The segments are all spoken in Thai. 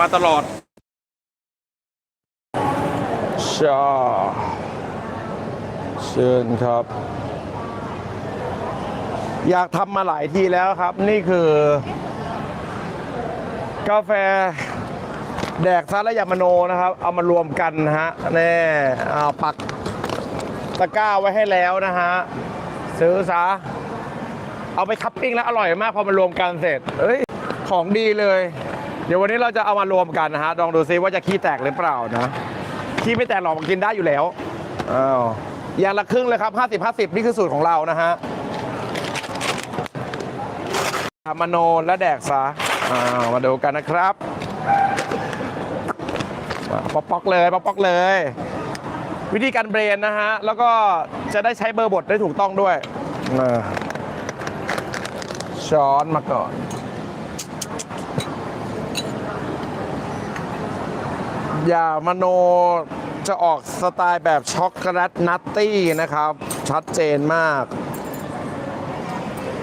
มาตลอดชาเชิญครับ อยากทำมาหลายทีแล้วครับ นี่คือ กาแฟแดกซาและยามโนนะครับ เอามารวมกันนะฮะแน่เอาปักตะกร้าไว้ให้แล้วนะฮะ ซื้อซะ เอาไปคัพปิ้งแล้วอร่อยมากพอมารวมกันเสร็จเอ้ย ของดีเลย ดี๋ยววันนี้เราจะเอามารวมกันนะฮะลองดูซิว่าจะขี้แตกหรือเปล่านะขี้ไม่แตกหรอกมันกินได้อยู่แล้วอ้าวอย่างละครึ่งเลยครับ 50 50 นี่คือสูตรของเรานะฮะทำมโนและแดกซะอ่ามาดูกันนะครับป๊อกป๊อกเลยป๊อกป๊อกเลย วิธีการเบรนนะฮะ แล้วก็จะได้ใช้เบอร์บทได้ถูกต้องด้วยช้อนมาก่อน อย่ามโนจะออกสไตล์แบบช็อกโกแลตนัตตี้นะครับ ชัดเจนมาก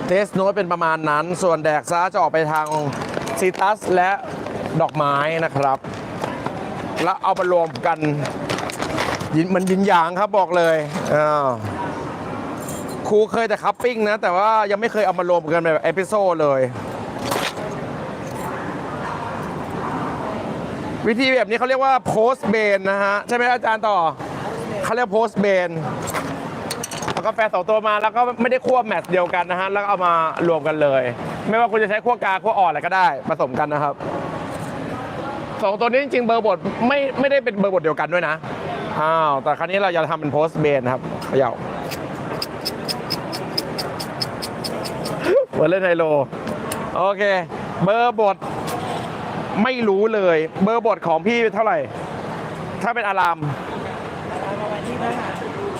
เทสโน้ตเป็นประมาณนั้น ส่วนแดกซ่าจะออกไปทางซิตัสและดอกไม้นะครับ แล้วเอามารวมกันยินมันยินหยางครับบอกเลยอ้าครูเคยแต่คัพปิ้งนะ แต่ว่ายังไม่เคยเอามารวมกันแบบเอพิโซดเลย วิธีแบบนี้เขาเรียกว่าโพสเบนนะฮะ ใช่ไหมอาจารย์ต่อเขาเรียกโพสเบนเอากาแฟสองตัวมาแล้วก็ไม่ได้คั่วแมทเดียวกันนะฮะ แล้วเอามารวมกันเลย ไม่ว่าคุณจะใช้คั่วกลางคั่วอ่อนอะไรก็ได้ผสมกันนะครับสองตัวนี้จริงๆเบอร์บทไม่ไม่ได้เป็นเบอร์บทเดียวกันด้วยนะอ้าวแต่ครั้นี้เราจะทำเป็นโพสเบนครับเขย่าเหมือนเล่นไฮโล โอเค เบอร์บท ไม่รู้เลย เบอร์บทของพี่เท่าไหร่ ถ้าเป็นอาราม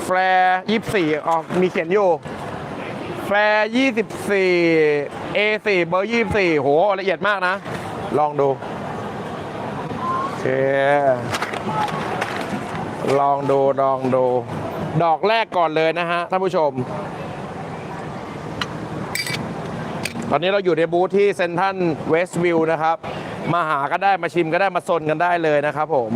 แฟร์ยี่สี่อ๋อมีเขียนอยู่แฟร์ยี่สิบสี่ A4 เบอร์ยี่สี่โหละเอียดมากนะ ลองดูโอเคลองดูลองดู ดอกแรกก่อนเลยนะฮะท่านผู้ชม ตอนนี้เราอยู่ในบูธที่เซนทันเวสต์วิวนะครับ มาหาก็ได้มาชิมก็ได้มาซนกันได้เลยนะครับผม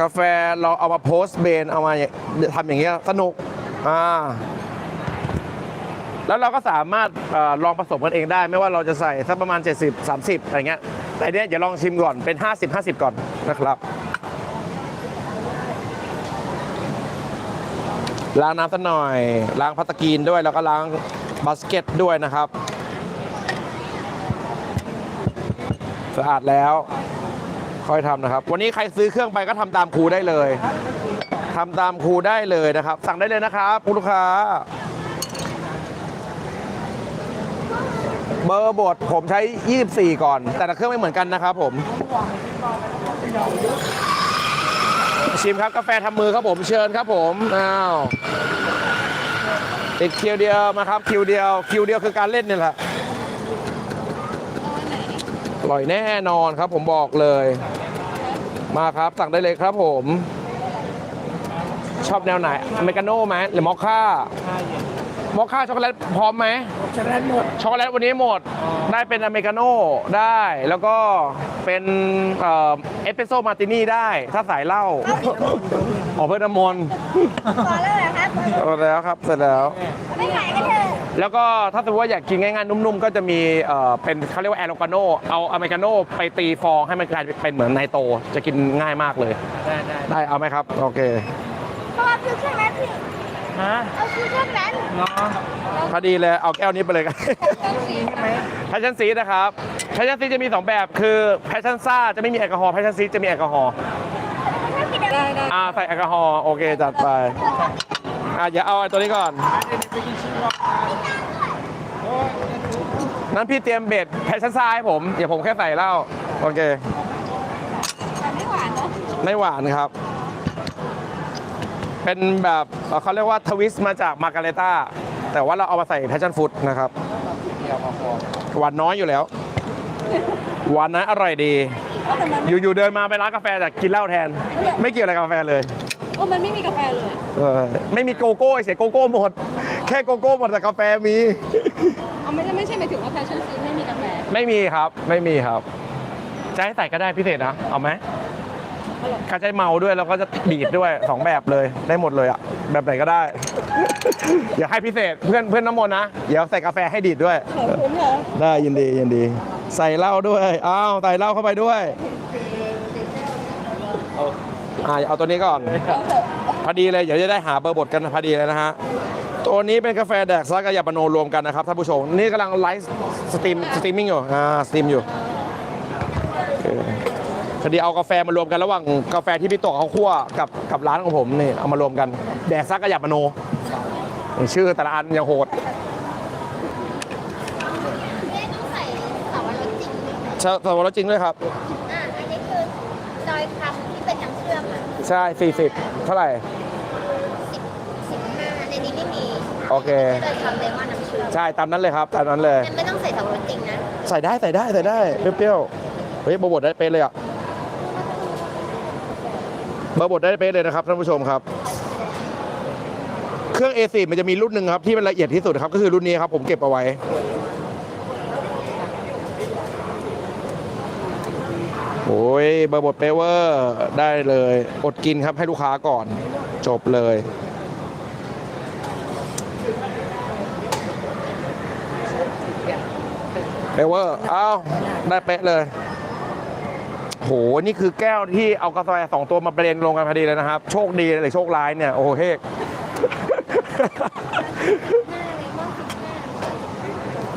กาแฟเราเอามาโพสเบนเอามาทำอย่างเงี้ยสนุกอ่าแล้วเราก็สามารถอลองผสมกันเองได้ ไม่ว่าเราจะใส่สักประมาณ 70 30 อะไรเงี้ยแต่เนี้ยอย่าลองชิมก่อนเป็น 50 50 ก่อนนะครับล้างน้ำสักหน่อย ล้างพัตตะกีนด้วยแล้วก็ล้างบาสเกตด้วยนะครับ สะอาดแล้ว ค่อยทำนะครับ วันนี้ใครซื้อเครื่องไปก็ทำตามครูได้เลยทำตามครูได้เลยนะครับ สั่งได้เลยนะครับคุณลูกค้า เบอร์บทผมใช้ 24 ก่อน แต่ละเครื่องไม่เหมือนกันนะครับผม ชิมครับกาแฟทำมือครับผมเชิญครับผมอ้าวอีกคิวเดียวมาครับคิวเดียว คิวเดียวคือการเล่นนี่แหละ อร่อยแน่นอนครับผมบอกเลย มาครับสั่งได้เลยครับผม ชอบแนวไหนอเมริกาโน่ไหมหรือมอคค่ามอคค่าช็อกโกแลตพร้อมไหมช็อกโกแลตหมดช็อกโกแลตวันนี้หมดได้เป็นอเมริกาโน่ได้แล้วก็เป็นเอ่อเอสเปรสโซ่มาร์ตินี่ได้ ถ้าสายเหล้าออกเพื่อนน้ำมนต์พอแล้วเหรอครับเอาแล้วครับเสร็จแล้ว ไม่ขายกันเถอะ แล้วก็ถ้าสมมติว่าอยากกินง่ายๆ นุ่มๆ ก็จะมีเอ่อเป็นเขาเรียกว่าแอโรกาโนเอาอเมริกาโน่ไปตีฟองให้มันกลายเป็นเหมือนไนโตรจะกินง่ายมากเลย ได้ได้ได้เอาไหมครับ โอเคเพราะว่าคือเครื่องนั้นพี่ฮะเอาคือเครื่องนั้นเนาะพอดีเลยเอาแก้วนี้ไปเลยกัน เครื่องสีใช่ไหมแพชชั่นซีนะครับแพชชั่นซีจะมี 2 แบบคือแพชชั่นซ่าจะไม่มีแอลกอฮอล์แพชชั่นซีจะมีแอลกอฮอล์ได้ได้อ่าใส่แอลกอฮอล์โอเค จัดไปอ่าอย่าเอาไอ้ตัวนี้ก่อนนั้น พี่เตรียมเบ็ดแพชชั่นซ่าให้ผมอย่าผมแค่ใส่เหล้าโอเค แต่ไม่หวานเนอะไม่หวานครับ เป็นแบบเอ่อเขาเรียกว่าทวิสต์มาจากมาการ e ต้า แต่ว่าเราเอามาใส่แพชชั่นฟูดนะครับ หวานน้อยอยู่แล้ว หวานนะอร่อยดีอยู่ๆเดินมาไปร้านกาแฟแต่กินเหล้าแทน ไม่เกี่ยวอะไรกับกาแฟเลยโอ้มันไม่มีกาแฟเลยเออไม่มีโกโก้เสียโกโก้หมด แค่โกโก้หมดแต่กาแฟมีเอา ไม่ใช่ไม่ใช่หมายถึงว่าแฟชั่นซีไม่มีกาแฟไม่มีครับไม่มีครับ จะให้ใส่ก็ได้พิเศษนะ เอาไหมข้าจะให้เมาด้วยแล้วก็จะบีดด้วย สองแบบเลยได้หมดเลยอะแบบไหนก็ได้อย่าให้พิเศษเพื่อนเพื่อนน้ำมนต์นะเดี๋ยวใส่กาแฟให้ดีดด้วย ขอบคุณค่ะได้ยินดียินดี ใส่เหล้าด้วยอ้าวใส่เหล้าเข้าไปด้วยอ่าเอาตัวนี้ก่อน พอดีเลยเดี๋ยวจะได้หาเบอร์บทกันพอดีเลยนะฮะ ตัวนี้เป็นกาแฟแดกซักกับยาปาโนรวมกันนะครับท่านผู้ชม นี่กำลังไลฟ์สตรีมสตรีมมิ่งอยู่อ่าสตรีมอยู่โอเคพอดีเอากาแฟมารวมกันระหว่างกาแฟที่พี่โตะเขาคั่วกับกับร้านของผมนี่เอามารวมกัน แดกซักกับยาปาโน ชื่อแต่ละอันยังโหดไม่ต้องใส่สาวรสจริงด้วยนะใช่สวรสจริงด้วยครับ อะอันนี้คือดอยคำที่เป็นน้ำเชื่อมอะใช่40เท่าไหร่ สิบห้าในนี้ไม่มี โอเคดอยคำเลมอนน้ำเชื่อมใช่ตามนั้นเลยครับตามนั้นเลยงั้นไม่ต้องใส่สาวรสจริงนะใส่ได้ใส่ได้ใส่ได้เปรี้ยวๆเฮ้ยเบอร์บดได้เป๊ะเลยอะเบอร์บดได้เป๊ะเลยนะครับท่านผู้ชมครับ เครื่อง A4 มันจะมีรุ่นหนึ่งครับที่มันละเอียดที่สุดครับก็คือรุ่นนี้ครับผมเก็บเอาไว้ โอ้ยเบอร์บดเปเวอร์ได้เลย อดกินครับให้ลูกค้าก่อน จบเลย เปเวอร์เอาได้เป๊ะเลยโห นี่คือแก้วที่เอากาแฟสองตัวมาเบรนด์ลงกันพอดีเลยนะครับ โชคดีหรือโชคร้ายเนี่ย โอ้โหเฮก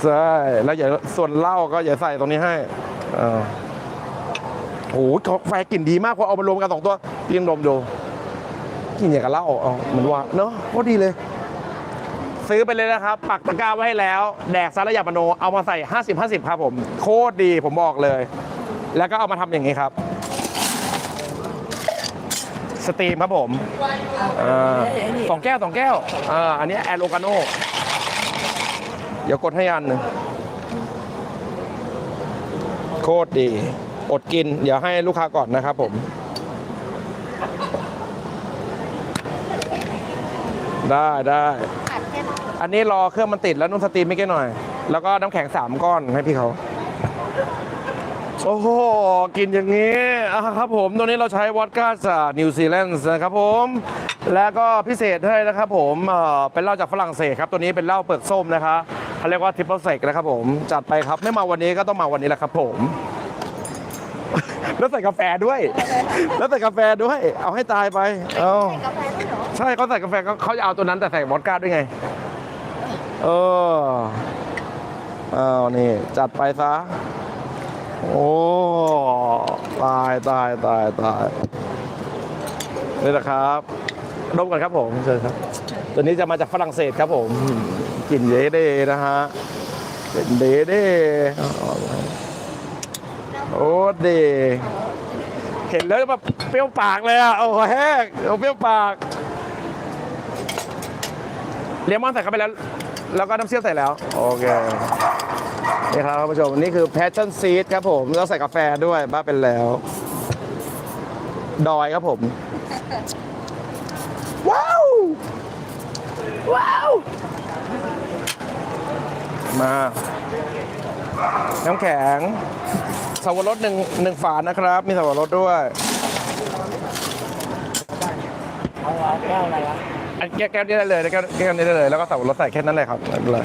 ใช่ แล้วอย่าส่วนเหล้าก็อย่าใส่ตรงนี้ให้อ่าโอ้โหกาแฟกลิ่นดีมากพอเอามารวมกันสองตัวพี่ลองดมดูกลิ่นอย่างกับเหล้าเอาเหมือนว่าเนาะโคตรดีเลย ซื้อไปเลยนะครับ ปักตะกร้าไว้ให้แล้ว แดกซาลายาปโนเอามาใส่ 50 50 ครับผม โคตรดีผมบอกเลย แล้วก็เอามาทำอย่างนี้ครับ สตรีมครับผมอ่าสองแก้วสองแก้วอ่าอันนี้แอโรกาโนเดี๋ยวกดให้อันหนึ่งโคตรดี อดกิน เดี๋ยวให้ลูกค้าก่อนนะครับผมได้ได้ อัดแค่นั้นอันนี้รอเครื่องมันติดแล้วนุ่นสตรีมไม่แก่หน่อย แล้วก็น้ำแข็งสามก้อนให้พี่เขาโอ้โห กินอย่างนี้อะครับผม ตัวนี้เราใช้วอดก้าจากนิวซีแลนด์นะครับผม แล้วก็พิเศษให้นะครับผมเอ่อเป็นเหล้าจากฝรั่งเศสครับ ตัวนี้เป็นเหล้าเปลือกส้มนะคะเขาเรียกว่าทริปเปิลเซกนะครับผม จัดไปครับ ไม่มาวันนี้ก็ต้องมาวันนี้แหละครับผม แล้วใส่กาแฟด้วย แล้วใส่กาแฟด้วย เอาให้ตายไป เอาใส่กาแฟด้วยเหรอใช่เขาใส่กาแฟก็เขาจะเอาตัวนั้นแต่ใส่วอดก้าด้วยไง เอออ้าวนี่ จัดไปซะ โอ้ ตายตายตายตายนี่นะครับดมกันครับผมเชิญครับ ตัวนี้จะมาจากฝรั่งเศสครับผมกลิ่นเยเดนะฮะเป็นเดเดโอ้เดเห็นแล้วแบบเปรี้ยวปากเลยอะโอ้แห้งโอ้เปรี้ยวปาก เลมอนใส่เข้าไปแล้ว แล้วก็น้ำเชื่อมใส่แล้ว โอเค นี่ครับท่านผู้ชม นี่คือ passion seed ครับผมแล้วใส่กาแฟด้วยบ้าเป็นแล้ว ดอยครับผม ว้าว ว้าว มา น้ำแข็งสวรสหนึ่งหนึ่งฝานะครับ มีสวรสด้วยแก้วอะไรวะ อันแก้วแก้วนี้ได้เลยแก้วแก้วนี้ได้เลย แล้วก็สวรสใส่แค่นั้นเลยครับไม่เป็นไร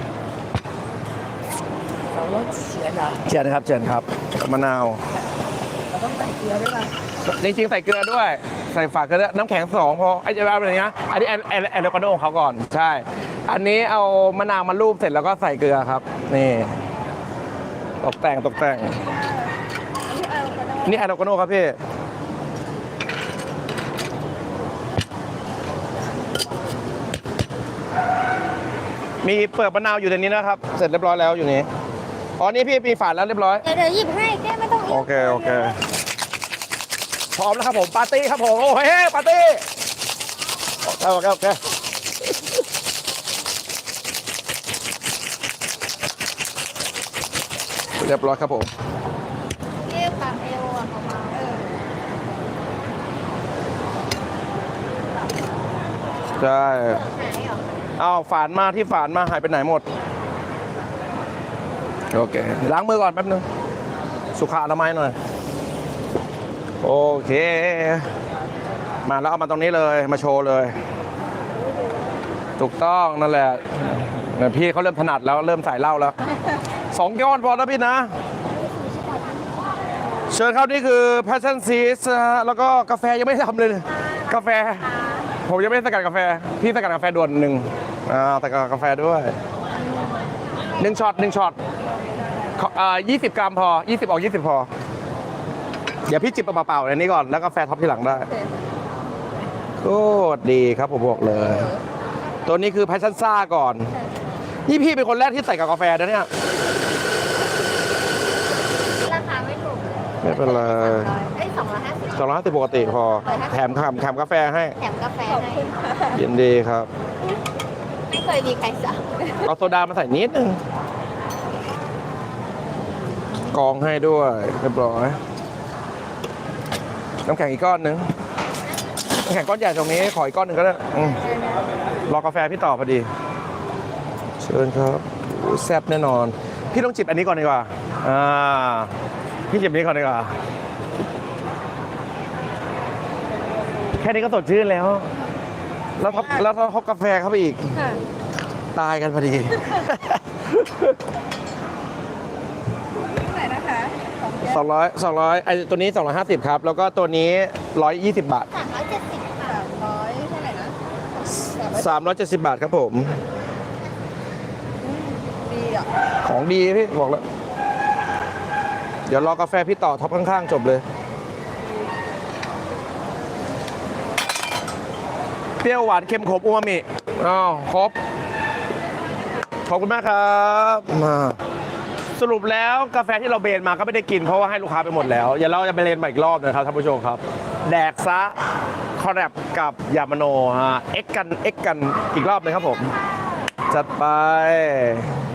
เราลดเสียเหรอเชิญครับเชิญครับมะนาวเราต้องใส่เกลือด้วยป่ะจริงๆใส่เกลือด้วย ใส่ฝากเกลือน้ำแข็งสองพอไอ้จะแบบอะไรเงี้ยอันนี้แอนแอนแอนโลกาโนของเขาก่อนใช่ อันนี้เอามะนาวมาลูบเสร็จแล้วก็ใส่เกลือครับ นี่ตกแต่งตกแต่ง นี่แอนโลกาโนครับพี่ มีเปลือกมะนาวอยู่ในนี้นะครับ เสร็จเรียบร้อยแล้วอยู่นี้อ๋อนี่พี่มีฝาดแล้วเรียบร้อย เดี๋ยวเดี๋ยวหยิบให้แก้ไม่ต้องโอเคโอเคพร้อมแล้วครับผมปาร์ตี้ครับผมโอ้เฮ้ปาร์ตี้โอเคโอเคโอเคเรียบร้อยครับผมเอวปากเอวอะประมาณเออใช่หายเหรอ เอาฝานมาที่ฝานมาหายไปไหนหมด โอเค ล้างมือก่อนแป๊บนึง สุขอนามัยหน่อย โอเค มาแล้วเอามาตรงนี้เลย มาโชว์เลย ถูกต้องนั่นแหละ พี่เขาเริ่มถนัดแล้วเริ่มใส่เหล้าแล้วสองก้อนพอนะพี่นะเชิญครับนี่คือ passion seeds นะฮะแล้วก็กาแฟยังไม่ทำเลย กาแฟ ผมยังไม่ได้สกัดกาแฟ พี่สกัดกาแฟด่วนหนึ่งอ่าสกัดกาแฟด้วยหนึ่งช็อตหนึ่งช็อตขออ่ายี่สิบกรัมพอยี่สิบออกยี่สิบพอ เดี๋ยวพี่จิบเปล่าๆในนี้ก่อน แล้วกาแฟท็อปที่หลังได้โคตรดีครับผมบอกเลย ตัวนี้คือ passion ซ่าก่อน นี่พี่เป็นคนแรกที่ใส่กับกาแฟนะเนี่ย ราคาไม่ถูกเลยไม่เป็นไรเอ้ยสองร้อยห้า สิบสองร้อยห้าสิบปกติพอแถมคำแถมกาแฟให้แถมกาแฟให้ยินดีครับ ไม่เคยมีใครสั่งเอาโซดามาใส่นิดนึงกรองให้ด้วยเรียบร้อยน้ำแข็งอีกก้อนหนึ่งน้ำแข็งก้อนใหญ่ตรงนี้ขออีกก้อนหนึ่งก็ได้อืมรอกาแฟพี่ต่อพอดี เชิญครับโอ้แซ่บแน่นอน พี่ต้องจิบอันนี้ก่อนดีกว่าอ่าพี่จิบอันนี้ก่อนดีกว่า ค่นี้ก็สดชื่นแล้ว แล้วท็อปแล้วท็อปกาแฟเข้าไปอีกตายกันพอดีสองร้อยสองร้อยไอตัวนี้สองร้อยห้าสิบครับ แล้วก็ตัวนี้ร้อยยี่สิบบาท สามร้อยเจ็ดสิบค่ะร้อยเท่าไหร่นะสามร้อยเจ็ดสิบบาทครับผม ดีอะของดีพี่ บอกแล้ว เดี๋ยวรอกาแฟพี่ต่อท็อปข้างๆ จบเลย เปรี้ยวหวานเค็มขมอูมามิอ้าวครบ ขอบคุณมากครับมาสรุปแล้วกาแฟที่เราเบนมาก็ไม่ได้กินเพราะว่าให้ลูกค้าไปหมดแล้ว อย่าเราจะไปเรียนใหม่อีกรอบนะครับท่านผู้ชมครับ แดกซะคอแรบกับยามโนฮะเอ็กกันเอ็กกันอีกรอบเลยครับผม จัดไป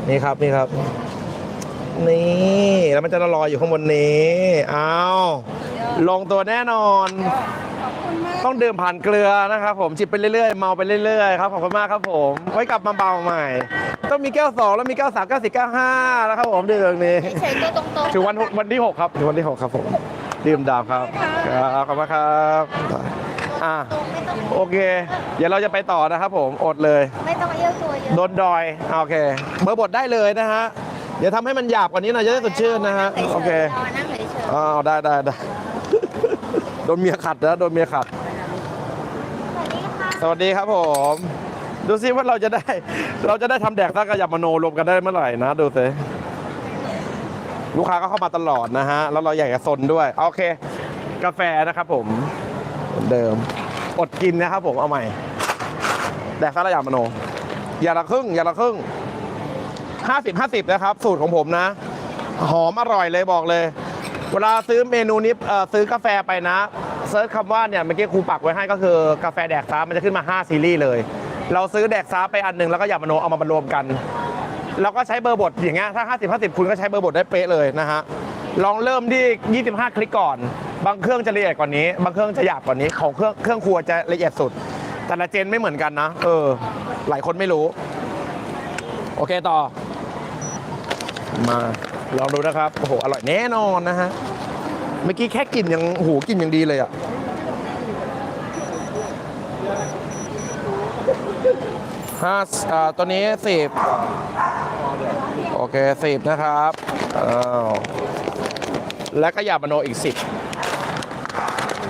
นี่ครับนี่ครับ นี่แล้วมันจะลอยอยู่ข้างบนนี้ เอาลงตัวแน่นอน ต้องดื่มผ่านเกลือนะครับผมจิบไปเรื่อยๆเมาไปเรื่อยๆครับขอบคุณมากครับผมไว้กลับมาเบาใหม่ ต้องมีแก้วสองแล้วมีแก้วสามแก้วสี่แก้วห้านะครับผมดื่มแบบนี้เฉยๆตัวตรงๆถึงวันวันที่หกครับถึงวันที่หกครับผมดื่มดาวครับครับขอบคุณครับอะตรงไม่ต้องโอเค เดี๋ยวเราจะไปต่อนะครับผมอดเลย ไม่ต้องเอี้ยวตัวเยอะโดนดอยอะโอเคเบอร์บทได้เลยนะฮะเดี๋ยวทำให้มันหยาบกว่านี้หน่อยจะได้สดชื่นนะฮะโอเคานั่งเฉยๆอ้าวได้ได้ได้โดนเมียขัดนะโดนเมียขัด สวัสดีครับผม ดูซิว่าเราจะได้ เราจะได้ทำแดกซักกับยมโนรวมกันได้เมื่อไหร่นะ ดูซิลูกค้าก็เข้ามาตลอดนะฮะ แล้วเราอยากจะซนด้วยโอเค กาแฟนะครับผมเหมือนเดิม อดกินนะครับผมเอาใหม่ แดกซักกับยมโน อย่าละครึ่ง อย่าละครึ่งห้าสิบห้าสิบนะครับ สูตรของผมนะ หอมอร่อยเลยบอกเลย เวลาซื้อเมนูนี้ซื้อกาแฟไปนะ ซิร์ชคำว่าเนี่ยเมื่อกี้ครูปักไว้ให้ก็คือกาแฟแดกซ้ามันจะขึ้นมา 5 ซีรีส์เลย เราซื้อแดกซ้าไปอันหนึ่งแล้วก็อยามโนเอามารวมกันแล้วก็ใช้เบอร์บทอย่างเงี้ยถ้า 50 50 คุณก็ใช้เบอร์บทได้เป๊ะเลยนะฮะลองเริ่มที่ 25 คลิกก่อน บางเครื่องจะละเอียดกว่านี้ บางเครื่องจะหยาบกว่านี้ ของเครื่องเครื่องครัวจะละเอียดสุด แต่ละเจนไม่เหมือนกันนะ เออ หลายคนไม่รู้ โอเคต่อ มาลองดูนะครับ โอ้โห อร่อยแน่นอนนะฮะ เมื่อกี้แค่กลิ่นยังโอ้โหกลิ่นยังดีเลยอะห้าอ่าตัวนี้สิบโอเคสิบนะครับอ้าวแล้วก็ยาบโนอีกสิบ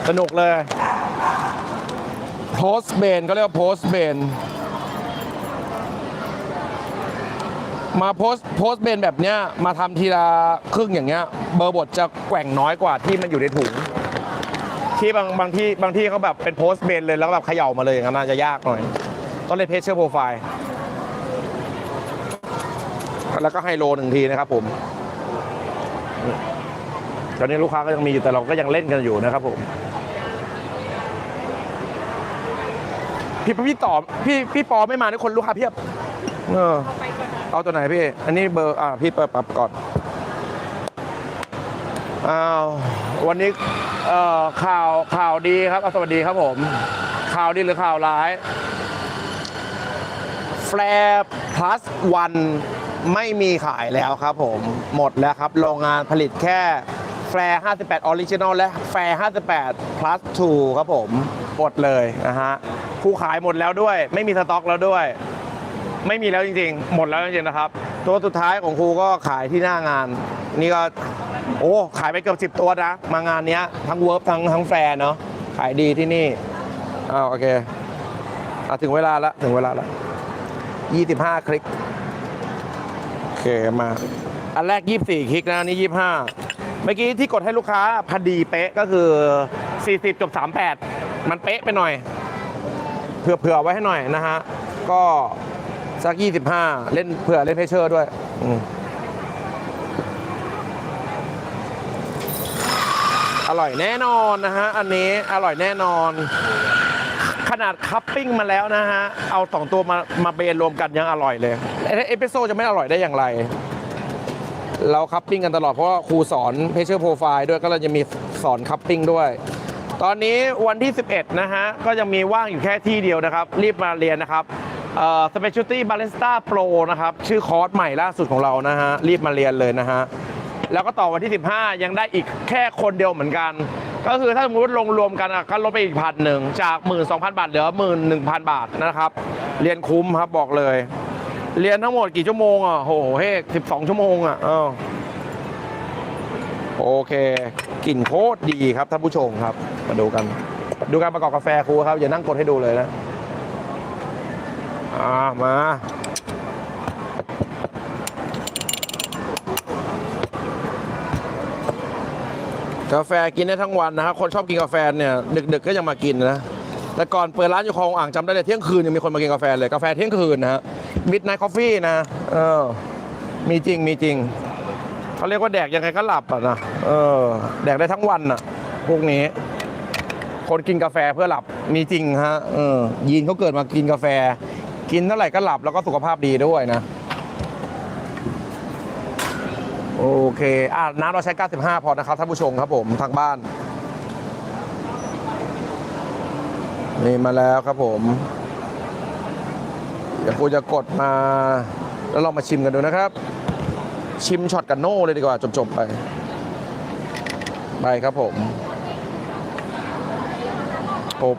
สนุกเลยโพสเบนก็เรียกว่าโพสเบนมาโพสโพสเบนแบบเนี้ยมาทำทีละครึ่งอย่างเงี้ย เบอร์บทจะแกว่งน้อยกว่าที่มันอยู่ในถุง ที่บางบางที่บางที่เขาแบบเป็นโพสเบนเลยแล้วแบบเขย่ามาเลยอย่างนั้นน่าจะยากหน่อย ต้องเล่นเพจเชอร์โปรไฟล์แล้วก็ไฮโลหนึ่งทีนะครับผมตอนนี้ลูกค้าก็ยังมีอยู่แต่เราก็ยังเล่นกันอยู่นะครับผมพี่พี่ต่อพี่พี่ปอไม่มานี่คนลูกค้าเพียบ เออ เอาตัวไหนพี่ อันนี้เบอร์ อ่า พี่เปิดปรับก่อน อ้าววันนี้เอ่อข่าวข่าวดีครับสวัสดีครับผม ข่าวดีหรือข่าวร้ายแฟร์ plus one ไม่มีขายแล้วครับผม หมดแล้วครับ โรงงานผลิตแค่แฟร์58 Original และแฟร์58 plus 2 ครับผมหมดเลยนะฮะคู่ขายหมดแล้วด้วย ไม่มีสต็อกแล้วด้วย ไม่มีแล้วจริงๆ หมดแล้วจริงๆนะครับ ตัวสุดท้ายของครูก็ขายที่หน้างาน นี่ก็โอ้ขายไปเกือบสิบตัวนะ มางานเนี้ยทั้งเวิร์บทั้งทั้งแฟร์เนาะขายดีที่นี่อ้าวโอเคอะถึงเวลาละถึงเวลาละ25คลิกโอเคมาอันแรก24คลิกนะอันนี่25เมื่อกี้ที่กดให้ลูกค้าพอดีเป๊ะก็คือ40จบ38มันเป๊ะไปหน่อยเผื่อเผื่อไว้ให้หน่อยนะฮะก็ สัก 25 เล่นเผื่อเล่นเพชเชอร์ด้วยอืมอร่อยแน่นอนนะฮะ อันนี้อร่อยแน่นอน ขนาดคัพปิ้งมาแล้วนะฮะ เอาสองตัวมามาเบนรวมกันยังอร่อยเลยเอสเปโซ่จะไม่อร่อยได้อย่างไร เราคัพปิ้งกันตลอดเพราะว่าครูสอนเพชเชอร์โปรไฟล์ด้วยก็เราจะมีสอนคัพปิ้งด้วย ตอนนี้วันที่ 11 นะฮะ ก็ยังมีว่างอยู่แค่ที่เดียวนะครับ รีบมาเรียนนะครับ เอ่อ Specialty Barista Pro นะครับ ชื่อคอร์สใหม่ล่าสุดของเรานะฮะ รีบมาเรียนเลยนะฮะ แล้วก็ต่อวันที่ 15 ยังได้อีกแค่คนเดียวเหมือนกัน ก็คือถ้าสมมติลงรวมกันก็ลดไปอีกพันหนึ่งจาก 12,000 บาทเหลือ 11,000 บาทนะครับ เรียนคุ้มครับบอกเลย เรียนทั้งหมดกี่ชั่วโมงอะโหเฮ้12 ชั่วโมงอะเออโอเคกลิ่นโคตรดีครับท่านผู้ชมครับ มาดูกัน ดูการประกอบกาแฟครูครับอย่านั่งกดให้ดูเลยนะ อ่ามา กาแฟกินได้ทั้งวันนะครับ คนชอบกินกาแฟเนี่ย ดึกๆก็ยังมากินนะ แต่ก่อนเปิดร้านอยู่คลองอ่างจำได้เลยเที่ยงคืนยังมีคนมากินกาแฟเลย กาแฟเที่ยงคืนนะฮะมิดไนท์คอฟฟี่นะ เออ มีจริงมีจริง เขาเรียกว่าแดกยังไงก็หลับอะนะ เออ แดกได้ทั้งวันอะ พวกนี้ คนกินกาแฟเพื่อหลับ มีจริงฮะ เออ ยีนเขาเกิดมากินกาแฟ กินเท่าไหร่ก็หลับแล้วก็สุขภาพดีด้วยนะ โอเคอ่าน้ำเราใช้ 95 พอนะครับท่านผู้ชมครับผมทางบ้าน นี่มาแล้วครับผม เดี๋ยวกูจะกดมา แล้วลองมาชิมกันดูนะครับ ชิมช็อตกันโน่เลยดีกว่าจบๆไป ไปครับผม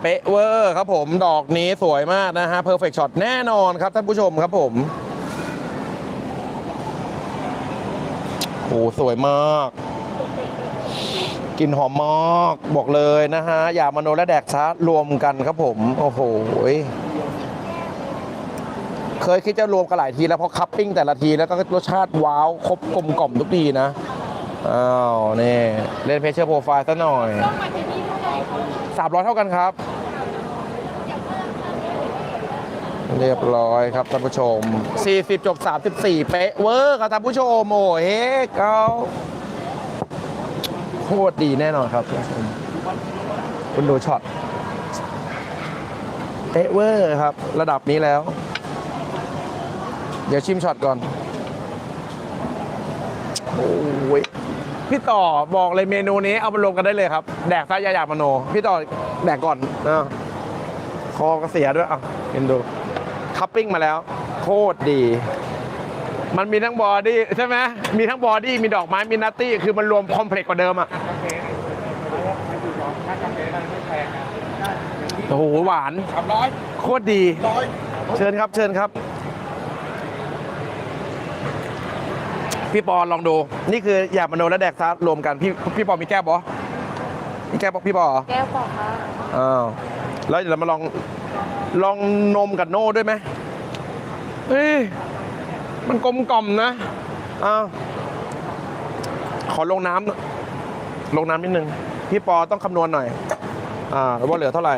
เป๊ะเวอร์ครับผมดอกนี้สวยมากนะฮะเพอร์เฟกช็อตแน่นอนครับท่านผู้ชมครับผมโอ้สวยมากกลิ่นหอมมากบอกเลยนะฮะอย่ามโนและแดกชารวมกันครับผม โอ้โหเคยคิดจะรวมกันหลายทีแล้วเพราะคัพปิ้งแต่ละทีแล้วก็รสชาติว้าวครบกลมกล่อมทุกทีนะอ้าวนี่เล่นเพชเชอร์โปรไฟล์ซะหน่อย ต้องมร่คะ300 เท่ากันครับ เรียบร้อยครับท่านผู้ชม 40 จบ 34 เป๊ะเวอร์ครับท่านผู้ชม โอ้เฮ้เก้าโคตรดีแน่นอนครับคุณดูช็อตเป๊ะเวอร์ครับ ระดับนี้แล้ว เดี๋ยวชิมช็อตก่อน โอ้ย พี่ต่อบอกเลยเมนูนี้เอามารวมกันได้เลยครับ แดกซะอยาอยากมโน พี่ต่อแดกก่อนนะคอก็เสียด้วยอะเห็นดูคัพปิ้งมาแล้ว โคตรดี มันมีทั้งบอดี้ใช่ไหมมีทั้งบอดี้มีดอกไม้มีนัตตี้คือมันรวมคอมเพล็กซ์กว่าเดิมอะโอ้โหหวาน สามร้อยโคตรดี ร้อย เชิญครับเชิญครับ พี่ปอลองดู นี่คืออยากมโนและแดกซับรวมกันพี่พี่ปอมีแก้วบอมีแก้วบอพี่ปอเหรอแก้วบอกค่ะอ้าวแล้วเดี๋ยวเรามาลองลองนมกับโน่ด้วยไหมเฮ้ยมันกลมกล่อมนะอ้าวขอลงน้ำหน่อยลงน้ำนิดนึงพี่ปอต้องคำนวณหน่อย อ่าว่าเหลือเท่าไหร่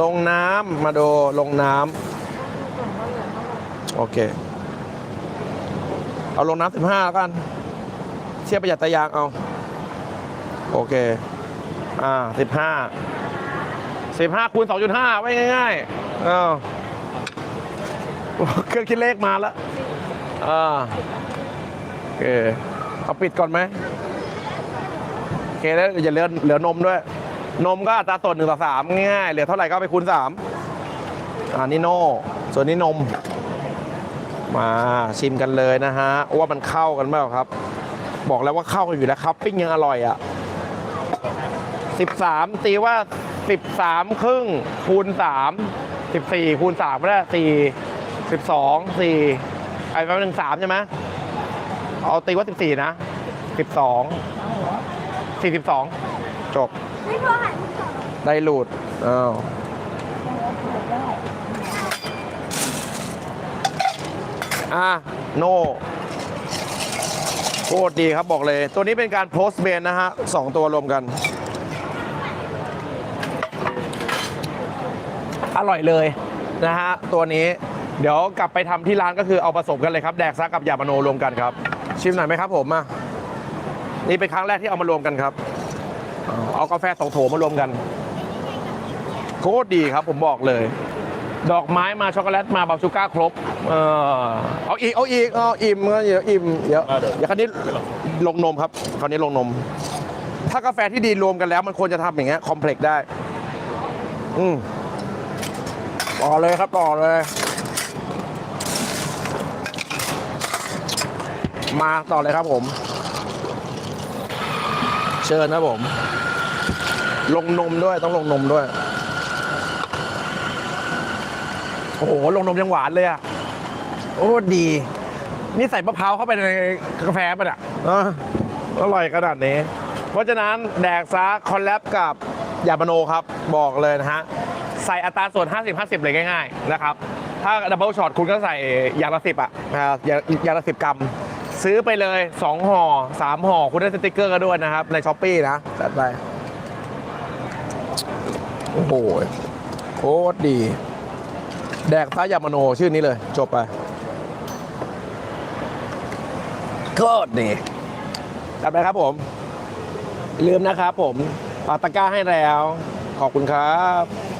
ลงน้ำมาดูลงน้ำโอเค เอาลงน้ำสิบห้าแล้วกัน เทียบประหยัดตะยางเอา โอเค อ่าสิบห้าสิบห้าคูณสองจุดห้าไว้ง่ายๆอ้าวเครื่องคิดเลขมาแล้วอ่าโอเค เอาปิดก่อนไหมโอเคแล้วอย่าเหลือเหลือนมด้วย นมก็อัตราส่วนหนึ่งต่อสามง่ายๆเหลือเท่าไหร่ก็ไปคูณสามอ่านี่โน่ส่วนนี้นม มาชิมกันเลยนะฮะว่ามันเข้ากันไหมครับ บอกแล้วว่าเข้ากันอยู่แล้วครับ ปิ้งยังอร่อยอะ13 ตีว่า 13 ครึ่งคูณ 3 14คูณ3ก็ได้4 12 4ไอ้แป๊บนึง3ใช่ไหมเอาตีว่า 14 นะ 12 42 จบ ไม่พอหันสอง ได้หลุดอ้าว อะโนโคตรดีครับบอกเลย ตัวนี้เป็นการโพสต์เบนนะฮะสองตัวรวมกัน อร่อยเลยนะฮะ ตัวนี้เดี๋ยวกลับไปทำที่ร้านก็คือเอาผสมกันเลยครับ แดกซักกับยาบาโนรวมกันครับ ชิมหน่อยไหมครับผมอะนี่เป็นครั้งแรกที่เอามารวมกันครับ เอากาแฟสองโถมารวมกัน โคตรดีครับผมบอกเลย ดอกไม้มาช็อกโกแลตมาบาชูก้าครบ เออเอาอีกเอาอีกเอาอิ่มเดี๋ยวอิ่มเดี๋ยวเดี๋ยวคราวนี้ลงนมครับคราวนี้ลงนม ถ้ากาแฟที่ดีรวมกันแล้ว มันควรจะทำอย่างเงี้ยคอมเพล็กซ์ได้ อืมต่อเลยครับต่อเลย มาต่อเลยครับผม เชิญครับผม ลงนมด้วยต้องลงนมด้วย โอ้โห ลงนมยังหวานเลยอะ โอ้ดี นี่ใส่มะพร้าวเข้าไปในกาแฟป่ะเนี่ยอะอร่อยขนาดนี้ เพราะฉะนั้นแดกซะคอลแลบกับยาบาโนครับ บอกเลยนะฮะ ใส่อัตราส่วน 50-50 เลยง่าย ๆ นะครับ ถ้าดับเบิลช็อตคุณก็ใส่อย่างละสิบอะอ่าอย่างอย่างละสิบกรัม ซื้อไปเลย 2ห่อ3ห่อคุณได้สติกเกอร์ก็ด้วยนะครับ ในช้อปปี้นะจัดไป โอ้โหโคตรดี แดกซายามโนชื่อนี้เลย จบไปโคตรดีจัดไปครับผมอย่าลืมนะครับผมปาตะกร้าให้แล้ว ขอบคุณครับ